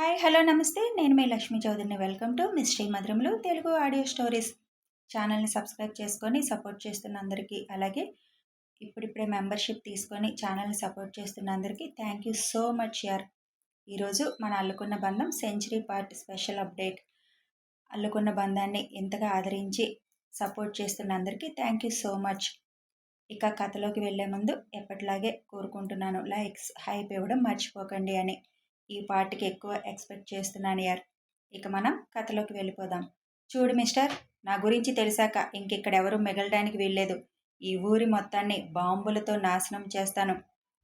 Hi hello నమస్తే. నేను మీ లక్ష్మీ చౌదరిని. వెల్కమ్ టు మిస్ట్రీ మధురములు తెలుగు ఆడియో స్టోరీస్. ఛానల్ని సబ్స్క్రైబ్ చేసుకొని సపోర్ట్ చేస్తున్న అందరికీ అలాగే ఇప్పుడిప్పుడే మెంబర్షిప్ తీసుకొని ఛానల్ని సపోర్ట్ చేస్తున్న అందరికీ థ్యాంక్ యూ సో మచ్ యార్. ఈరోజు మన అల్లుకున్న బంధం సెంచరీ పార్ట్ స్పెషల్ అప్డేట్. అల్లుకున్న బంధాన్ని ఎంతగా ఆదరించి సపోర్ట్ చేస్తున్న అందరికీ థ్యాంక్ యూ సో మచ్. ఇక కథలోకి వెళ్ళే ముందు ఎప్పటిలాగే కోరుకుంటున్నాను లైక్స్ హైప్ ఇవ్వడం మర్చిపోకండి అని. ఈ పార్ట్కి ఎక్కువ ఎక్స్పెక్ట్ చేస్తున్నాను యార్. ఇక మనం కథలోకి వెళ్ళిపోదాం. చూడు మిస్టర్ నా గురించి తెలిసాక ఇంకెక్కడెవరూ మిగలడానికి వీల్లేదు. ఈ ఊరి మొత్తాన్ని బాంబులతో నాశనం చేస్తాను.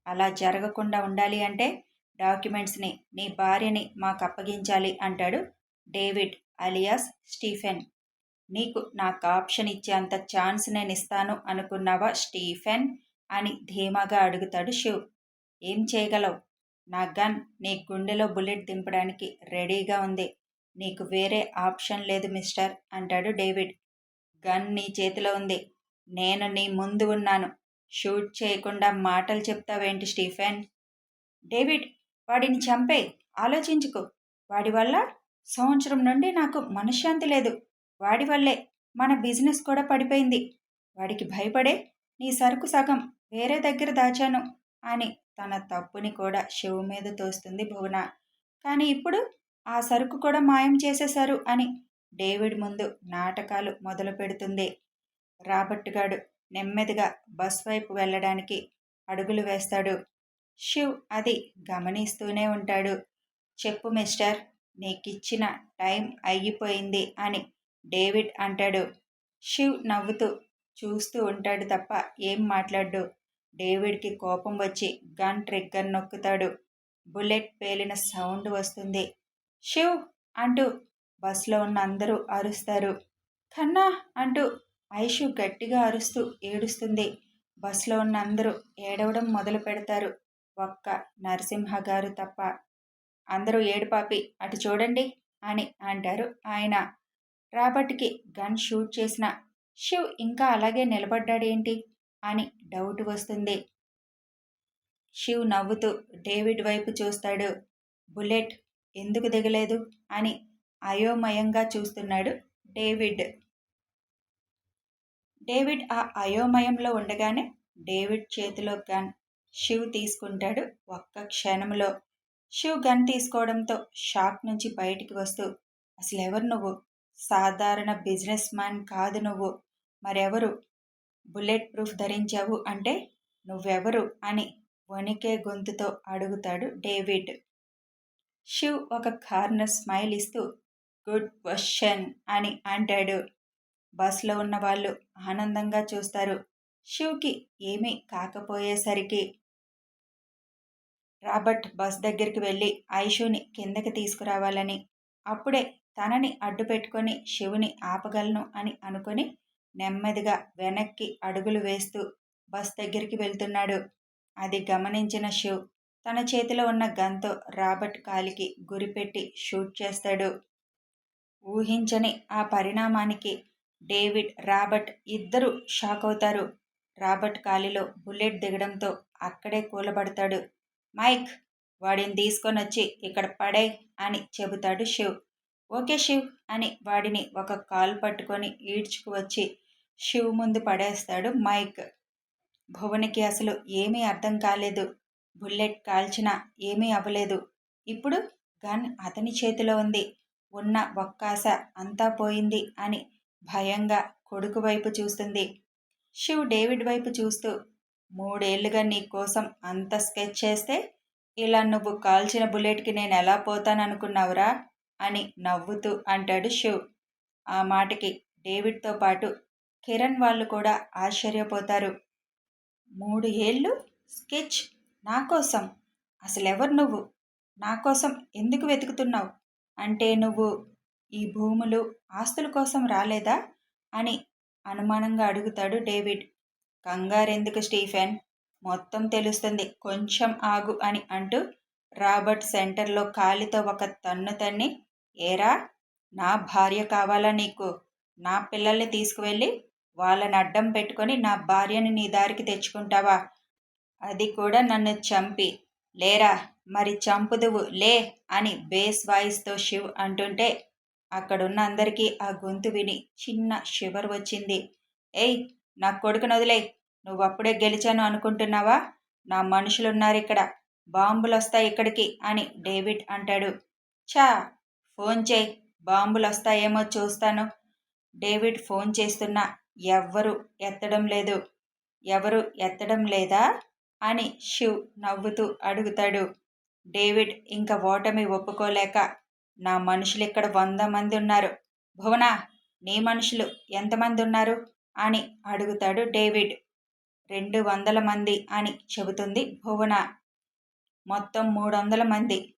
అలా జరగకుండా ఉండాలి అంటే డాక్యుమెంట్స్ని నీ భార్యని మాకు అప్పగించాలి అంటాడు డేవిడ్ అలియాస్ స్టీఫెన్. నీకు నాకు ఆప్షన్ ఇచ్చేంత ఛాన్స్ నేను ఇస్తాను అనుకున్నావా స్టీఫెన్? అని ధీమాగా అడుగుతాడు శివ్ ఏం చేయగలవు? నా గన్ నీ గుండెలో బుల్లెట్ దింపడానికి రెడీగా ఉంది. నీకు వేరే ఆప్షన్ లేదు మిస్టర్ అంటాడు డేవిడ్. గన్ నీ చేతిలో ఉంది. నేను నీ ముందు ఉన్నాను. షూట్ చేయకుండా మాటలు చెప్తావేంటి స్టీఫెన్? డేవిడ్ వాడిని చంపే. ఆలోచించుకో. వాడి వల్ల సంవత్సరం నుండి నాకు మనశ్శాంతి లేదు. వాడి వల్లే మన బిజినెస్ కూడా పడిపోయింది. వాడికి భయపడే నీ సరుకు సగం వేరే దగ్గర దాచాను అని తన తప్పుని కూడా శివు మీద తోస్తుంది భువన. కానీ ఇప్పుడు ఆ సరుకు కూడా మాయం చేసేశారు అని డేవిడ్ ముందు నాటకాలు మొదలు పెడుతుంది. రాబర్ట్ గాడు నెమ్మదిగా బస్ వైపు వెళ్ళడానికి అడుగులు వేస్తాడు. శివ్ అది గమనిస్తూనే ఉంటాడు. చెప్పు మిస్టర్ నీకిచ్చిన టైం అయిపోయింది అని డేవిడ్ అంటాడు. శివ్ నవ్వుతూ చూస్తూ ఉంటాడు తప్ప ఏం మాట్లాడు డేవిడ్కి కోపం వచ్చి గన్ ట్రిగ్గర్ నొక్కుతాడు. బుల్లెట్ పేలిన సౌండ్ వస్తుంది. షివ్ అంటూ బస్లో ఉన్న అందరూ అరుస్తారు. కన్నా అంటూ ఐషు గట్టిగా అరుస్తూ ఏడుస్తుంది. బస్లో ఉన్న అందరూ ఏడవడం మొదలు పెడతారు. ఒక్క నరసింహ గారు తప్ప అందరూ ఏడుపాపి అటు చూడండి అని అంటారు ఆయన. రాబర్ట్కి గన్ షూట్ చేసిన షివ్ ఇంకా అలాగే నిలబడ్డాడేంటి? అని డౌట్ వస్తుంది. శివ్ నవ్వుతూ డేవిడ్ వైపు చూస్తాడు. బుల్లెట్ ఎందుకు దిగలేదు? అని అయోమయంగా చూస్తున్నాడు డేవిడ్. డేవిడ్ ఆ అయోమయంలో ఉండగానే డేవిడ్ చేతిలో గన్ శివ్ తీసుకుంటాడు ఒక్క క్షణంలో. శివ్ గన్ తీసుకోవడంతో షాక్ నుంచి బయటికి వస్తూ అసలు ఎవరు నువ్వు? సాధారణ బిజినెస్ మ్యాన్ కాదు నువ్వు. మరెవరు బుల్లెట్ ప్రూఫ్ ధరించావు అంటే నువ్వెవరు అని వణికే గొంతుతో అడుగుతాడు డేవిడ్. శివ్ ఒక కార్నర్ స్మైల్ ఇస్తూ గుడ్ క్వశ్చన్ అని అంటాడు. బస్లో ఉన్న వాళ్ళు ఆనందంగా చూస్తారు. శివ్కి ఏమీ కాకపోయేసరికి రాబర్ట్ బస్ దగ్గరికి వెళ్ళి ఐషుని కిందకి తీసుకురావాలని అప్పుడే తనని అడ్డు పెట్టుకొని శివుని ఆపగలను అని అనుకొని నెమ్మదిగా వెనక్కి అడుగులు వేస్తూ బస్ దగ్గరికి వెళ్తున్నాడు. అది గమనించిన శివ్ తన చేతిలో ఉన్న గన్తో రాబర్ట్ కాలికి గురిపెట్టి షూట్ చేస్తాడు. ఊహించని ఆ పరిణామానికి డేవిడ్ రాబర్ట్ ఇద్దరు షాక్ అవుతారు. రాబర్ట్ కాలిలో బుల్లెట్ దిగడంతో అక్కడే కూలబడతాడు. మైక్ వాడిని తీసుకొని వచ్చి ఇక్కడ పడే అని చెబుతాడు శివ్. ఓకే శివ్ అని వాడిని ఒక కాలు పట్టుకొని ఈడ్చుకు వచ్చి శివ్ ముందు పడేస్తాడు. మైక్ భువనికి అసలు ఏమీ అర్థం కాలేదు. బుల్లెట్ కాల్చినా ఏమీ అవ్వలేదు. ఇప్పుడు గన్ అతని చేతిలో ఉంది. ఉన్న ఒక్కాశ అంతా పోయింది అని భయంగా కొడుకు వైపు చూస్తుంది. శివ్ డేవిడ్ వైపు చూస్తూ మూడేళ్ళుగా నీ కోసం అంత స్కెచ్ చేస్తే ఇలా నువ్వు కాల్చిన బుల్లెట్కి నేను ఎలా పోతాననుకున్నావురా? అని నవ్వుతూ అంటాడు శివ్. ఆ మాటకి డేవిడ్తో పాటు కిరణ్ వాళ్ళు కూడా ఆశ్చర్యపోతారు. మూడు ఏళ్ళు స్కెచ్ నా కోసం. అసలు ఎవరు నువ్వు? నా కోసం ఎందుకు వెతుకుతున్నావు? అంటే నువ్వు ఈ భూములు ఆస్తుల కోసం రాలేదా? అని అనుమానంగా అడుగుతాడు డేవిడ్. కంగారెందుకు స్టీఫెన్? మొత్తం తెలుస్తుంది. కొంచెం ఆగు అని అంటూ రాబర్ట్ సెంటర్లో కాలితో ఒక తన్ను తన్ని ఏరా నా భార్య కావాలా నీకు? నా పిల్లల్ని తీసుకువెళ్ళి వాళ్ళని అడ్డం పెట్టుకొని నా భార్యని నీ దారికి తెచ్చుకుంటావా? అది కూడా నన్ను చంపి. లేరా? మరి చంపుదువు. లే అని బేస్ వాయిస్తో శివ్ అంటుంటే అక్కడున్న అందరికీ ఆ గొంతు విని చిన్న షివర్ వచ్చింది. ఏయ్ నా కొడుకును వదిలే నువ్వు అప్పుడే గెలిచాను అనుకుంటున్నావా? నా మనుషులున్నారు ఇక్కడ. బాంబులు వస్తాయి ఇక్కడికి అని డేవిడ్ అంటాడు. చా ఫోన్ చేయి. బాంబులు వస్తాయేమో చూస్తాను. డేవిడ్ ఫోన్ చేస్తున్నా. ఎవ్వరు ఎత్తడం లేదు. ఎవరు ఎత్తడం లేదా? అని శివ్ నవ్వుతూ అడుగుతాడు. డేవిడ్ ఇంకా ఓటమి ఒప్పుకోలేక నా మనుషులు ఇక్కడ వంద మంది ఉన్నారు. భువన నీ మనుషులు ఎంతమంది ఉన్నారు? అని అడుగుతాడు డేవిడ్. రెండు వందల మంది అని చెబుతుంది భువన. మొత్తం మూడు వందల మంది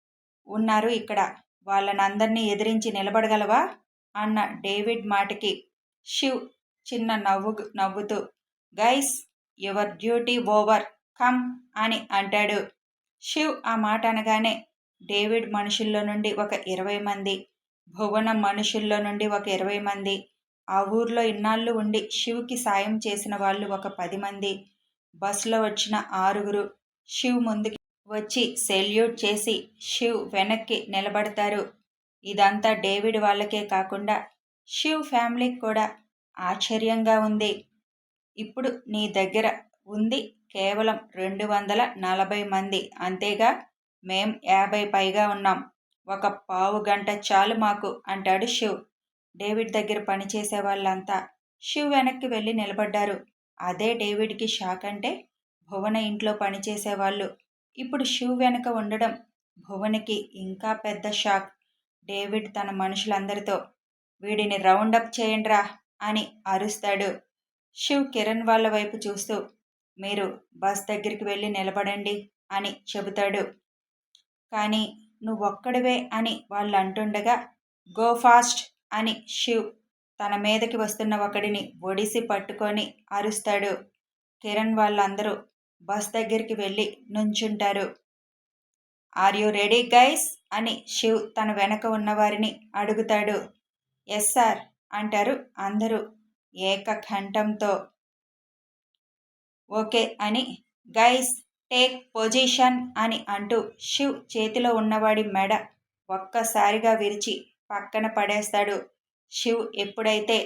ఉన్నారు ఇక్కడ. వాళ్ళనందరినీ ఎదిరించి నిలబడగలవా? అన్న డేవిడ్ మాటకి శివ్ చిన్న నవ్వు నవ్వుతూ guys your duty over come అని అంటాడు. శివ్ ఆ మాట అనగానే డేవిడ్ మనుషుల్లో నుండి ఒక ఇరవై మంది భువనం మనుషుల్లో నుండి ఒక ఇరవై మంది ఆ ఊర్లో ఇన్నాళ్ళు ఉండి శివ్కి సాయం చేసిన వాళ్ళు ఒక పది మంది. బస్సులో వచ్చిన ఆరుగురు శివ్ ముందుకి వచ్చి సెల్యూట్ చేసి శివ్ వెనక్కి నిలబడతారు. ఇదంతా డేవిడ్ వాళ్ళకే కాకుండా శివ్ ఫ్యామిలీకి కూడా ఆశ్చర్యంగా ఉంది. ఇప్పుడు నీ దగ్గర ఉంది కేవలం రెండు వందల నలభై మంది. అంతేగా? మేం యాభై పైగా ఉన్నాం. ఒక పావు గంట చాలు మాకు అంటాడు శివ్. డేవిడ్ దగ్గర పనిచేసే వాళ్ళంతా శివ్ వెనక్కి వెళ్ళి నిలబడ్డారు. అదే డేవిడ్కి షాక్ అంటే భువన ఇంట్లో పనిచేసేవాళ్ళు ఇప్పుడు శివ్ వెనక ఉండడం భువనికి ఇంకా పెద్ద షాక్. డేవిడ్ తన మనుషులందరితో వీడిని రౌండప్ చేయండిరా. అని అరుస్తాడు. శివ్ కిరణ్ వాళ్ళ వైపు చూస్తూ మీరు బస్ దగ్గరికి వెళ్ళి నిలబడండి అని చెబుతాడు. కానీ నువ్వొక్కడివే అని వాళ్ళు అంటుండగా గో ఫాస్ట్ అని శివ్ తన మీదకి వస్తున్న ఒకడిని ఒడిసి పట్టుకొని అరుస్తాడు. కిరణ్ వాళ్ళందరూ బస్ దగ్గరికి వెళ్ళి నుంచుంటారు. Are you ready guys? అని శివ్ తన వెనక ఉన్నవారిని అడుగుతాడు. ఎస్ సార్ అంటారు. అందరూ ఏకకంఠంతో ఓకే అని. గైస్ టేక్ పొజిషన్ అని అంటూ శివ్ చేతిలో ఉన్నవాడి మెడ ఒక్కసారిగా విరిచి పక్కన పడేస్తాడు. శివ్ ఎప్పుడైతే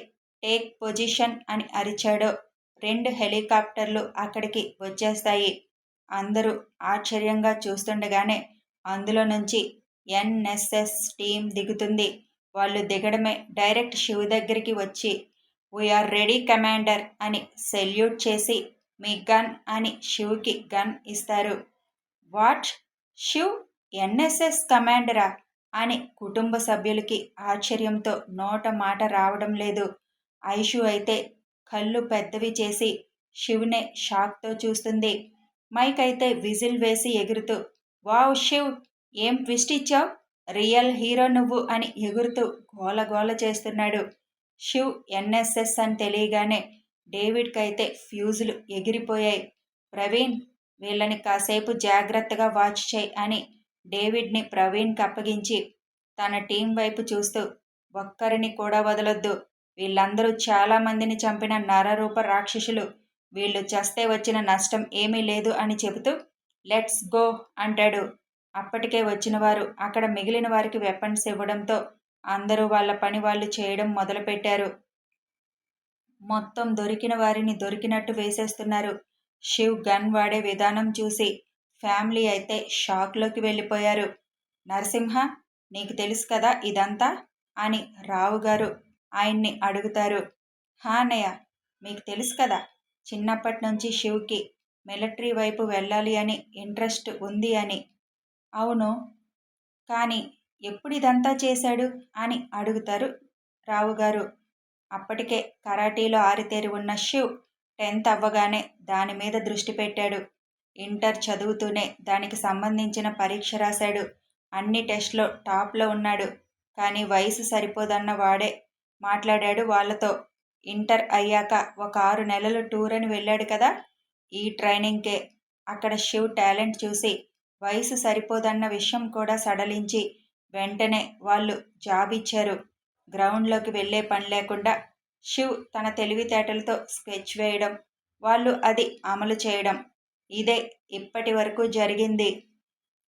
టేక్ పొజిషన్ అని అరిచాడో రెండు హెలికాప్టర్లు అక్కడికి వచ్చేస్తాయి. అందరూ ఆశ్చర్యంగా చూస్తుండగానే అందులో నుంచి ఎన్ఎస్ఎస్ టీం దిగుతుంది. వాళ్ళు దిగడమే. డైరెక్ట్ శివ దగ్గరికి వచ్చి వీఆర్ రెడీ కమాండర్ అని సెల్యూట్ చేసి మీ గన్ అని శివుకి గన్ ఇస్తారు. వాట్? శివ్? ఎన్ఎస్ఎస్ కమాండరా? అని కుటుంబ సభ్యులకి ఆశ్చర్యంతో నోట మాట రావడం లేదు. ఐషు అయితే కళ్ళు పెద్దవి చేసి శివ్నే షాక్తో చూస్తుంది. మైక్ అయితే విజిల్ వేసి ఎగురుతూ వావ్ శివ్ ఏం ట్విస్ట్ ఇచ్చావు? రియల్ హీరో నువ్వు అని ఎగురుతూ గోల గోల చేస్తున్నాడు శివ్ ఎన్ఎస్ఎస్ అని తెలియగానే డేవిడ్కి అయితే ఫ్యూజులు ఎగిరిపోయాయి. ప్రవీణ్ వీళ్ళని కాసేపు జాగ్రత్తగా వాచ్ చేయి అని డేవిడ్ని ప్రవీణ్కి అప్పగించి తన టీం వైపు చూస్తూ ఒక్కరిని కూడా వదలొద్దు. వీళ్ళందరూ చాలామందిని చంపిన నరరూప రాక్షసులు. వీళ్ళు చస్తే వచ్చిన నష్టం ఏమీ లేదు అని చెబుతూ లెట్స్ గో అంటాడు. అప్పటికే వచ్చిన వారు అక్కడ మిగిలిన వారికి వెపన్స్ ఇవ్వడంతో అందరూ వాళ్ళ పని వాళ్ళు చేయడం మొదలుపెట్టారు. మొత్తం దొరికిన వారిని దొరికినట్టు వేసేస్తున్నారు. శివ్ గన్ వాడే విధానం చూసి ఫ్యామిలీ అయితే షాక్లోకి వెళ్ళిపోయారు. నరసింహ నీకు తెలుసు కదా ఇదంతా? అని రావు గారు ఆయన్ని అడుగుతారు. హానయ్య మీకు తెలుసు కదా చిన్నప్పటి నుంచి శివ్కి మిలిటరీ వైపు వెళ్ళాలి అని ఇంట్రెస్ట్ ఉంది అని. అవును. కానీ ఎప్పుడు ఇదంతా చేశాడు? అని అడుగుతారు రావుగారు. అప్పటికే కరాటీలో ఆరితేరి ఉన్న శివ్ టెన్త్ అవ్వగానే దాని మీద దృష్టి పెట్టాడు. ఇంటర్ చదువుతూనే దానికి సంబంధించిన పరీక్ష రాశాడు. అన్ని టెస్ట్లో టాప్లో ఉన్నాడు. కానీ వయసు సరిపోదన్న వాడే మాట్లాడాడు వాళ్ళతో. ఇంటర్ అయ్యాక ఒక ఆరు నెలలు టూర్ అని వెళ్ళాడు కదా? ఈ ట్రైనింగ్కే. అక్కడ శివ్ టాలెంట్ చూసి వయసు సరిపోదన్న విషయం కూడా సడలించి వెంటనే వాళ్ళు జాబ్ ఇచ్చారు గ్రౌండ్లోకి వెళ్ళే పని లేకుండా శివ్ తన తెలివితేటలతో స్కెచ్ వేయడం వాళ్ళు అది అమలు చేయడం ఇదే ఇప్పటి వరకు జరిగింది.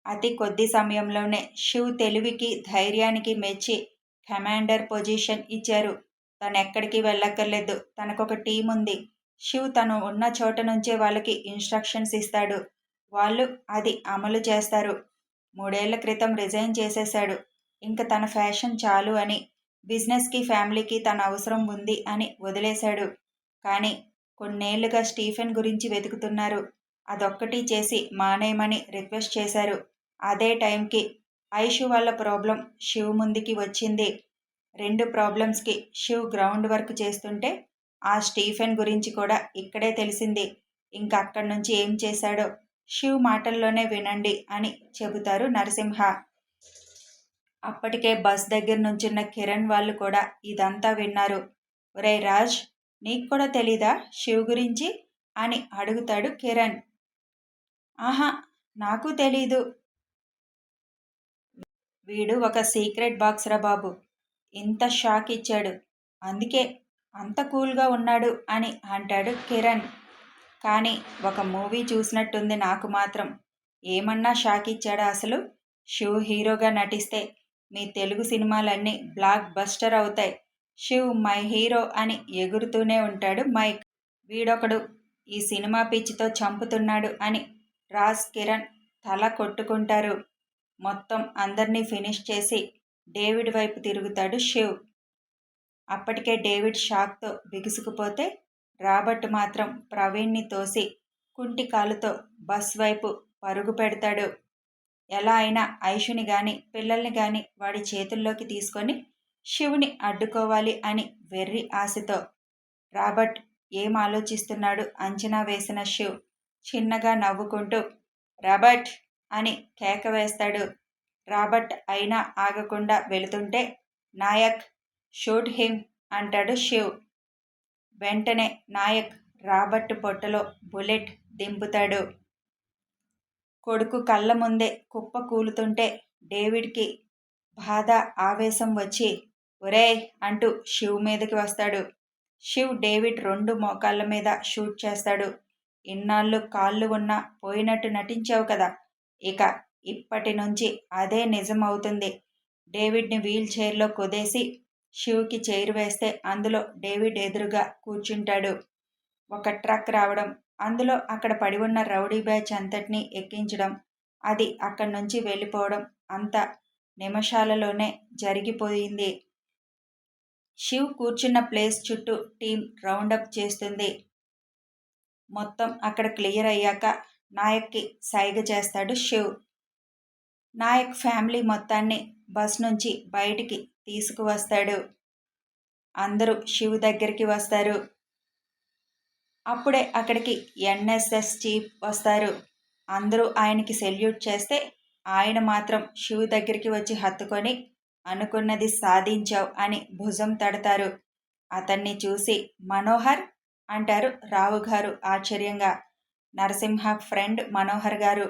అతి కొద్ది సమయంలోనే శివ్ తెలివికి ధైర్యానికి మెచ్చి కమాండర్ పొజిషన్ ఇచ్చారు. తను ఎక్కడికి వెళ్ళక్కర్లేదు తనకొక టీం ఉంది శివ్ తను ఉన్న చోట నుంచే వాళ్ళకి ఇన్స్ట్రక్షన్స్ ఇస్తాడు. వాళ్ళు అది అమలు చేస్తారు. మూడేళ్ళ క్రితం రిజైన్ చేసేశాడు. ఇంక తన ఫ్యాషన్ చాలు అని బిజినెస్కి ఫ్యామిలీకి తన అవసరం ఉంది అని వదిలేశాడు. కానీ కొన్నేళ్ళుగా స్టీఫెన్ గురించి వెతుకుతున్నారు. అదొక్కటి చేసి మానేయమని రిక్వెస్ట్ చేశారు. అదే టైంకి ఐషు వాళ్ళ ప్రాబ్లం శివ్ ముందుకి వచ్చింది. రెండు ప్రాబ్లమ్స్కి శివ్ గ్రౌండ్ వర్క్ చేస్తుంటే ఆ స్టీఫెన్ గురించి కూడా ఇక్కడే తెలిసింది. ఇంకా అక్కడి నుంచి ఏం చేశాడో శివ్ మాటల్లోనే వినండి అని చెబుతారు నరసింహ. అప్పటికే బస్ దగ్గర నుంచున్న కిరణ్ వాళ్ళు కూడా ఇదంతా విన్నారు. ఒరే రాజ్ నీకు కూడా తెలీదా శివ్ గురించి? అని అడుగుతాడు కిరణ్. ఆహా నాకు తెలీదు. వీడు ఒక సీక్రెట్ బాక్స్ రా బాబు. ఇంత షాక్ ఇచ్చాడు. అందుకే అంత కూల్గా ఉన్నాడు అని అంటాడు కిరణ్. కానీ ఒక మూవీ చూసినట్టుంది నాకు మాత్రం. ఏమన్నా షాక్ ఇచ్చాడా అసలు? శివ్ హీరోగా నటిస్తే మీ తెలుగు సినిమాలన్నీ బ్లాక్ బస్టర్ అవుతాయి. శివ్ మై హీరో అని ఎగురుతూనే ఉంటాడు మైక్. వీడొకడు ఈ సినిమా పిచ్చితో చంపుతున్నాడు అని రాజ్ కిరణ్ తల కొట్టుకుంటారు. మొత్తం అందరినీ ఫినిష్ చేసి డేవిడ్ వైపు తిరుగుతాడు శివ్ అప్పటికే డేవిడ్ షాక్తో బిగుసుకుపోతే రాబర్ట్ మాత్రం ప్రవీణ్ని తోసి కుంటి కాలుతో బస్ వైపు పరుగు పెడతాడు. ఎలా అయినా ఐషుని గాని పిల్లల్ని గాని వాడి చేతుల్లోకి తీసుకొని శివుని అడ్డుకోవాలి అని వెర్రి ఆశతో రాబర్ట్ ఏం ఆలోచిస్తున్నాడు అంచనా వేసిన శివ్ చిన్నగా నవ్వుకుంటూ రాబర్ట్ అని కేక వేస్తాడు. రాబర్ట్ అయినా ఆగకుండా వెళుతుంటే నాయక్ షూట్ హిమ్ అంటాడు శివ్. వెంటనే నాయక్ రాబర్ట్ పొట్టలో బుల్లెట్ దింపుతాడు. కొడుకు కళ్ళ ముందే కుప్ప కూలుతుంటే డేవిడ్కి బాధ ఆవేశం వచ్చి ఒరే అంటూ శివ్ మీదకి వస్తాడు. శివ్ డేవిడ్ రెండు మోకాళ్ళ మీద షూట్ చేస్తాడు. ఇన్నాళ్ళు కాళ్ళు ఉన్నా పోయినట్టు నటించావు కదా! ఇక ఇప్పటి నుంచి అదే నిజం అవుతుంది డేవిడ్ని వీల్ చైర్లో కుదేసి శివుకి చైర్ వేస్తే అందులో డేవిడ్ ఎదురుగా కూర్చుంటాడు. ఒక ట్రక్ రావడం అందులో అక్కడ పడి ఉన్న రౌడీ బ్యాచ్ అంతటినీ ఎక్కించడం అది అక్కడి నుంచి వెళ్ళిపోవడం అంత నిమిషాలలోనే జరిగిపోయింది. శివ్ కూర్చున్న ప్లేస్ చుట్టూ టీం రౌండప్ చేస్తుంది. మొత్తం అక్కడ క్లియర్ అయ్యాక నాయక్కి సైగ చేస్తాడు శివ్. నాయక్ ఫ్యామిలీ మొత్తాన్ని బస్ నుంచి బయటికి తీసుకువస్తాడు. అందరూ శివ్ దగ్గరికి వస్తారు. అప్పుడే అక్కడికి ఎన్ఎస్ఎస్ చీఫ్ వస్తారు. అందరూ ఆయనకి సెల్యూట్ చేస్తే ఆయన మాత్రం శివ్ దగ్గరికి వచ్చి హత్తుకొని అనుకున్నది సాధించావు అని భుజం తడతారు. అతన్ని చూసి మనోహర్ అంటారు రావు గారు ఆశ్చర్యంగా. నరసింహ ఫ్రెండ్ మనోహర్ గారు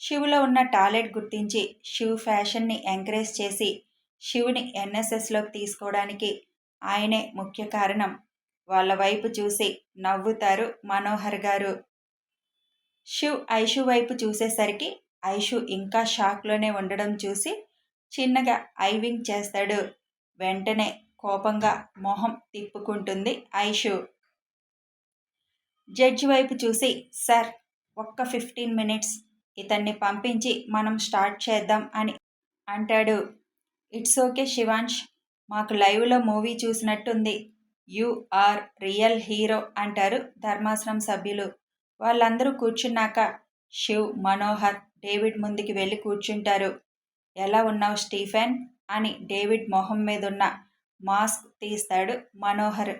శివులో ఉన్న టాలెంట్ గుర్తించి శివ్ ఫ్యాషన్ని ఎంకరేజ్ చేసి శివుని ఎన్ఎస్ఎస్లోకి తీసుకోవడానికి ఆయనే ముఖ్య కారణం. వాళ్ళ వైపు చూసి నవ్వుతారు మనోహర్ గారు. శివ్ ఐషు వైపు చూసేసరికి ఐషు ఇంకా షాక్లోనే ఉండడం చూసి చిన్నగా ఐవింగ్ చేస్తాడు. వెంటనే కోపంగా మొహం తిప్పుకుంటుంది ఐషు. జడ్జి వైపు చూసి సార్ ఒక్క ఫిఫ్టీన్ మినిట్స్ ఇతన్ని పంపించి మనం స్టార్ట్ చేద్దాం అని అంటాడు. ఇట్స్ ఓకే శివాంష్ మాకు లైవ్లో మూవీ చూసినట్టుంది. యు ఆర్ రియల్ హీరో అంటారు ధర్మాశ్రమం సభ్యులు. వాళ్ళందరూ కూర్చున్నాక శివ్ మనోహర్ డేవిడ్ ముందుకి వెళ్ళి కూర్చుంటారు. ఎలా ఉన్నావు స్టీఫెన్? అని డేవిడ్ మొహం మీద ఉన్న మాస్క్ తీస్తాడు మనోహర్.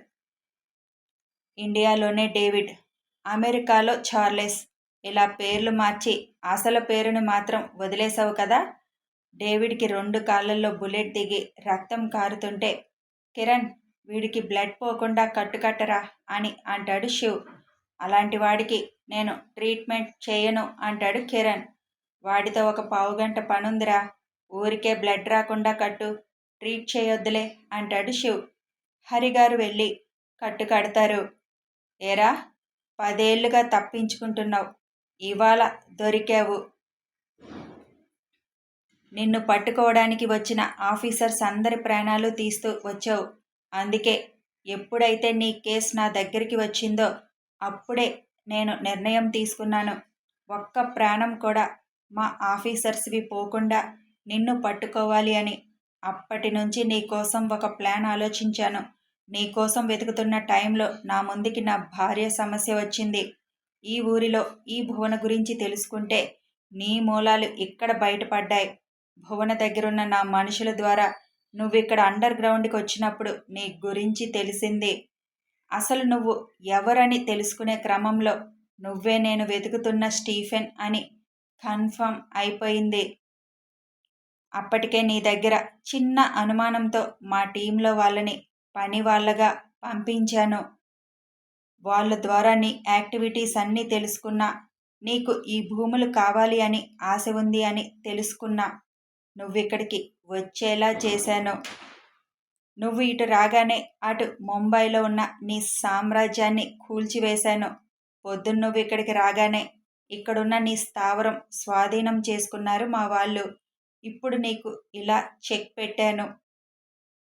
ఇండియాలోనే డేవిడ్ అమెరికాలో చార్లెస్. ఇలా పేర్లు మార్చి అసలు పేరుని మాత్రం వదిలేసావు కదా? డేవిడ్కి రెండు కాళ్ళల్లో బుల్లెట్ దిగి రక్తం కారుతుంటే కిరణ్ వీడికి బ్లడ్ పోకుండా కట్టుకట్టరా అని అంటాడు శివ్. అలాంటి వాడికి నేను ట్రీట్మెంట్ చేయను అంటాడు కిరణ్. వాడితో ఒక పావుగంట పనుందిరా ఊరికే బ్లడ్ రాకుండా కట్టు ట్రీట్ చేయొద్దులే అంటాడు శివ్. హరిగారు వెళ్ళి కట్టు కడతారు. ఏరా పదేళ్ళుగా తప్పించుకుంటున్నావు. ఇవాళ దొరికావు. నిన్ను పట్టుకోవడానికి వచ్చిన ఆఫీసర్స్ అందరి ప్రాణాలు తీస్తూ వచ్చావు. అందుకే ఎప్పుడైతే నీ కేసు నా దగ్గరికి వచ్చిందో అప్పుడే నేను నిర్ణయం తీసుకున్నాను. ఒక్క ప్రాణం కూడా మా ఆఫీసర్స్వి పోకుండా నిన్ను పట్టుకోవాలి అని అప్పటి నుంచి నీ కోసం ఒక ప్లాన్ ఆలోచించాను. నీ కోసం వెతుకుతున్న టైంలో నా ముందుకి నా భార్య సమస్య వచ్చింది. ఈ ఊరిలో ఈ భువన గురించి తెలుసుకుంటే నీ మూలాలు ఇక్కడ బయటపడ్డాయి. భువన దగ్గరున్న నా మనుషుల ద్వారా నువ్విక్కడ అండర్ గ్రౌండ్కి వచ్చినప్పుడు నీ గురించి తెలిసింది. అసలు నువ్వు ఎవరని తెలుసుకునే క్రమంలో నువ్వే నేను వెతుకుతున్న స్టీఫెన్ అని కన్ఫర్మ్ అయిపోయింది. అప్పటికే నీ దగ్గర చిన్న అనుమానంతో మా టీంలో వాళ్ళని పని వాళ్ళగా పంపించాను. వాళ్ళ ద్వారా నీ యాక్టివిటీస్ అన్నీ తెలుసుకున్నా నీకు ఈ భూములు కావాలి అని ఆశ ఉంది అని తెలుసుకున్నా నువ్విక్కడికి వచ్చేలా చేశాను. నువ్వు ఇటు రాగానే అటు ముంబైలో ఉన్న నీ సామ్రాజ్యాన్ని కూల్చివేశాను. పొద్దున్న నువ్వు ఇక్కడికి రాగానే ఇక్కడున్న నీ స్థావరం స్వాధీనం చేసుకున్నారు మా వాళ్ళు. ఇప్పుడు నీకు ఇలా చెక్ పెట్టాను.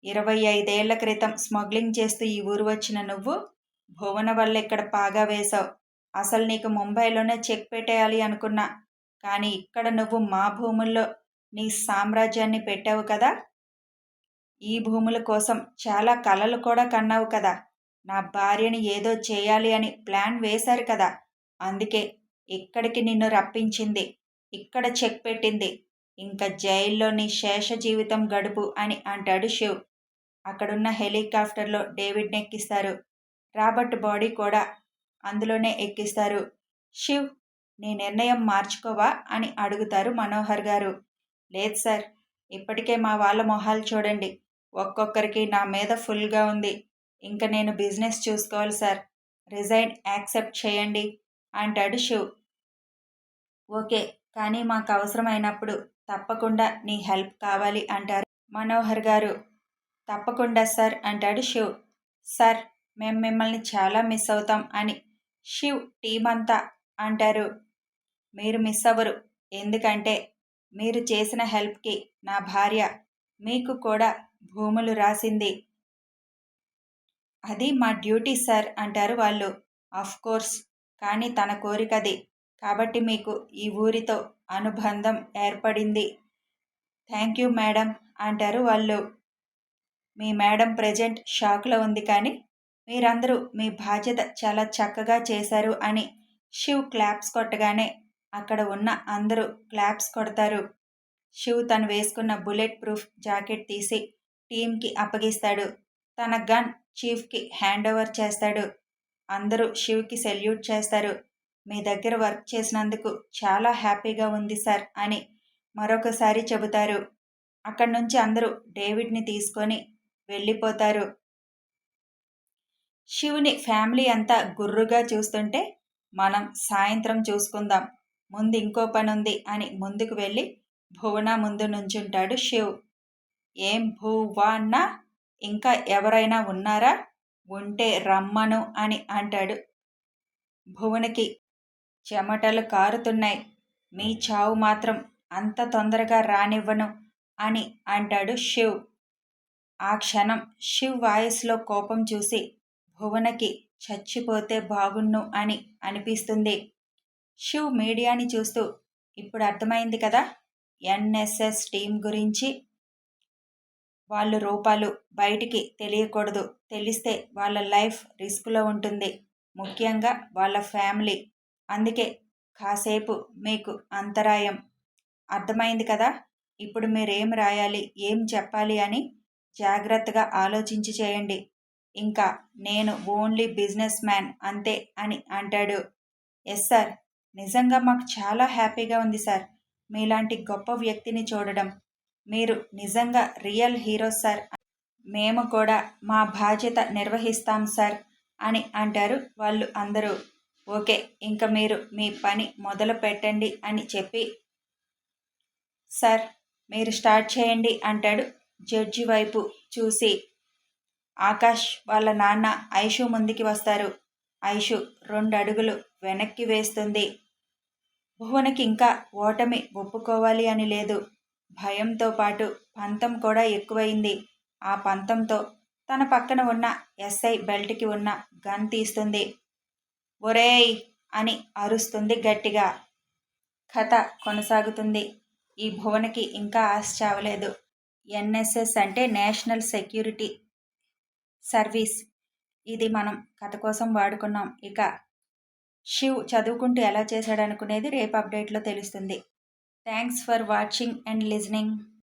ఇరవై ఐదేళ్ళ క్రితం స్మగ్లింగ్ చేస్తూ ఈ ఊరు వచ్చిన నువ్వు భువన వల్ల ఇక్కడ పాగా వేశావు. అసలు నీకు ముంబైలోనే చెక్ పెట్టేయాలి అనుకున్నా. కానీ ఇక్కడ నువ్వు మా భూముల్లో నీ సామ్రాజ్యాన్ని పెట్టావు కదా? ఈ భూముల కోసం చాలా కలలు కూడా కన్నావు కదా. నా భార్యని ఏదో చేయాలి అని ప్లాన్ వేశారు కదా. అందుకే ఇక్కడికి నిన్ను రప్పించింది. ఇక్కడ చెక్ పెట్టింది. ఇంకా జైల్లో నీ శేష జీవితం గడుపు అని అంటాడు శివ్. అక్కడున్న హెలికాప్టర్లో డేవిడ్ నెక్కిస్తారు రాబర్ట్ బాడీ కూడా అందులోనే ఎక్కిస్తారు. శివ్ నీ నిర్ణయం మార్చుకోవా? అని అడుగుతారు మనోహర్ గారు. లేదు సార్ ఇప్పటికే మా వాళ్ళ మొహాలు చూడండి. ఒక్కొక్కరికి నా మీద ఫుల్గా ఉంది. ఇంకా నేను బిజినెస్ చూసుకోవాలి సార్. రిజైన్ యాక్సెప్ట్ చేయండి అంటాడు శివ్. ఓకే కానీ మాకు అవసరమైనప్పుడు తప్పకుండా నీ హెల్ప్ కావాలి అంటారు మనోహర్ గారు. తప్పకుండా సార్ అంటాడు శివ్. సార్ మేము మిమ్మల్ని చాలా మిస్ అవుతాం అని శివ్ టీం అంతా అంటారు. మీరు మిస్ అవ్వరు. ఎందుకంటే మీరు చేసిన హెల్ప్కి నా భార్య మీకు కూడా భూములు రాసింది. అది మా డ్యూటీ సార్ అంటారు వాళ్ళు. Of course. కానీ తన కోరికది కాబట్టి మీకు ఈ ఊరితో అనుబంధం ఏర్పడింది. థ్యాంక్ యూ మేడం అంటారు వాళ్ళు. మీ మేడం ప్రజెంట్ షాక్లో ఉంది కానీ మీరందరూ మీ బాధ్యత చాలా చక్కగా చేశారు అని శివ్ క్లాప్స్ కొట్టగానే అక్కడ ఉన్న అందరూ క్లాప్స్ కొడతారు. శివ్ తను వేసుకున్న బుల్లెట్ ప్రూఫ్ జాకెట్ తీసి టీంకి అప్పగిస్తాడు. తన గన్ చీఫ్కి హ్యాండ్ ఓవర్ చేస్తాడు. అందరూ శివ్కి సెల్యూట్ చేస్తారు. మీ దగ్గర వర్క్ చేసినందుకు చాలా హ్యాపీగా ఉంది సార్ అని మరొకసారి చెబుతారు. అక్కడి నుంచి అందరూ డేవిడ్ని తీసుకొని వెళ్ళిపోతారు. శివుని ఫ్యామిలీ అంతా గుర్రుగా చూస్తుంటే మనం సాయంత్రం చూసుకుందాం. ముందు ఇంకో పని ఉంది అని ముందుకు వెళ్ళి భువన ముందు నుంచుంటాడు శివ్. ఏం భువన? ఇంకా ఎవరైనా ఉన్నారా? ఉంటే రమ్మను అని అంటాడు. భువనకి చెమటలు కారుతున్నాయి. మీ చావు మాత్రం అంత తొందరగా రానివ్వను అని అంటాడు శివ్. ఆ క్షణం శివ్ వాయిస్లో కోపం చూసి భువనకి చచ్చిపోతే బాగున్ను అని అనిపిస్తుంది. శివ్ మీడియాని చూస్తూ ఇప్పుడు అర్థమైంది కదా ఎన్ఎస్ఎస్ టీం గురించి. వాళ్ళ రూపాలు బయటికి తెలియకూడదు. తెలిస్తే వాళ్ళ లైఫ్ రిస్క్లో ఉంటుంది. ముఖ్యంగా వాళ్ళ ఫ్యామిలీ. అందుకే కాసేపు మీకు అంతరాయం. అర్థమైంది కదా ఇప్పుడు మీరేం రాయాలి ఏం చెప్పాలి అని జాగ్రత్తగా ఆలోచించి చేయండి. ఇంకా నేను ఓన్లీ బిజినెస్ మ్యాన్ అంతే అని అంటాడు. ఎస్ సార్ నిజంగా మాకు చాలా హ్యాపీగా ఉంది సార్ మీలాంటి గొప్ప వ్యక్తిని చూడడం. మీరు నిజంగా రియల్ హీరో సార్. మేము కూడా మా బాధ్యత నిర్వహిస్తాం సార్ అని అంటారు వాళ్ళు అందరూ. ఓకే ఇంకా మీరు మీ పని మొదలు పెట్టండి అని చెప్పి సార్ మీరు స్టార్ట్ చేయండి అంటాడు జడ్జి వైపు చూసి ఆకాష్ వాళ్ళ నాన్న ఐషు ముందుకి వస్తారు. ఐషు రెండు అడుగులు వెనక్కి వేస్తుంది. భువనకి ఇంకా ఓటమి ఒప్పుకోవాలి అని లేదు. భయంతో పాటు పంతం కూడా ఎక్కువైంది. ఆ పంతంతో తన పక్కన ఉన్న ఎస్ఐ బెల్ట్కి ఉన్న గన్ తీస్తుంది. ఒరేయ్! అని అరుస్తుంది గట్టిగా. కథ కొనసాగుతుంది. ఈ భువనకి ఇంకా ఆశ చావలేదు. ఎన్ఎస్ఎస్ అంటే నేషనల్ సెక్యూరిటీ సర్వీస్. ఇది మనం కథ కోసం వాడుకున్నాం. ఇక శివ్ చదువుకుంటూ ఎలా చేశాడనుకునేది రేపు అప్డేట్లో తెలుస్తుంది. Thanks for watching and listening.